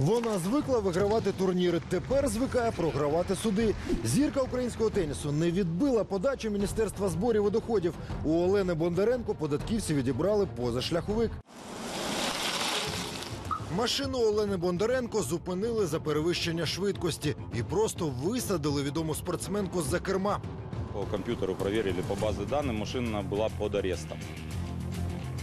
Вона звикла вигравати турніри. Тепер звикає програвати суди. Зірка українського тенісу не відбила подачу Міністерства зборів і доходів. У Олени Бондаренко податківці відібрали позашляховик. Машину Олени Бондаренко зупинили за перевищення швидкості і просто висадили відому спортсменку з-за керма. По комп'ютеру перевірили по базі даних, машина була під арестом.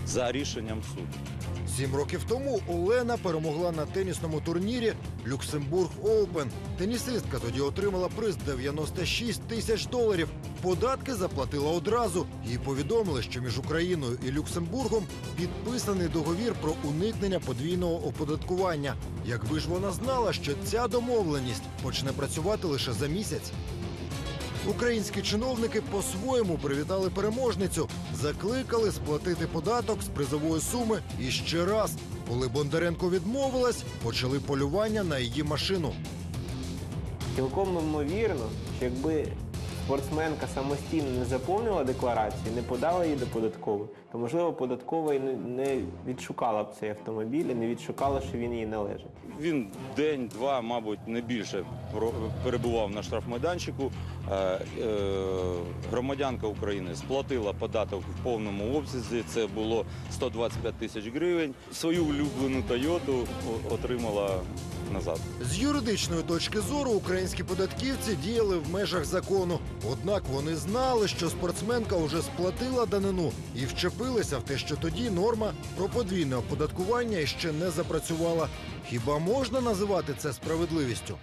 За рішенням суду. Сім років тому Олена перемогла на тенісному турнірі Люксембург Оупен. Тенісистка тоді отримала приз 96 тисяч доларів. Податки заплатила одразу. Їй повідомили, що між Україною і Люксембургом підписаний договір про уникнення подвійного оподаткування. Якби ж вона знала, що ця домовленість почне працювати лише за місяць. Українські чиновники по-своєму привітали переможницю, закликали сплатити податок з призової суми і ще раз. Коли Бондаренко відмовилась, почали полювання на її машину. Цілком ймовірно, що якби спортсменка самостійно не заповнила декларацію, не подала її до податкової, то можливо податкова і не- відшукала б цей автомобіль і не відшукала, що він їй належить. Він день-два, мабуть, не більше перебував на штрафмайданчику. Е, е, Громадянка України сплатила податок в повному обсязі. Це було 125 тисяч гривень. Свою улюблену Тойоту отримала назад. З юридичної точки зору українські податківці діяли в межах закону. Однак вони знали, що спортсменка вже сплатила данину і вчепилися в те, що тоді норма про подвійне оподаткування ще не запрацювала. Хіба можна називати це справедливістю?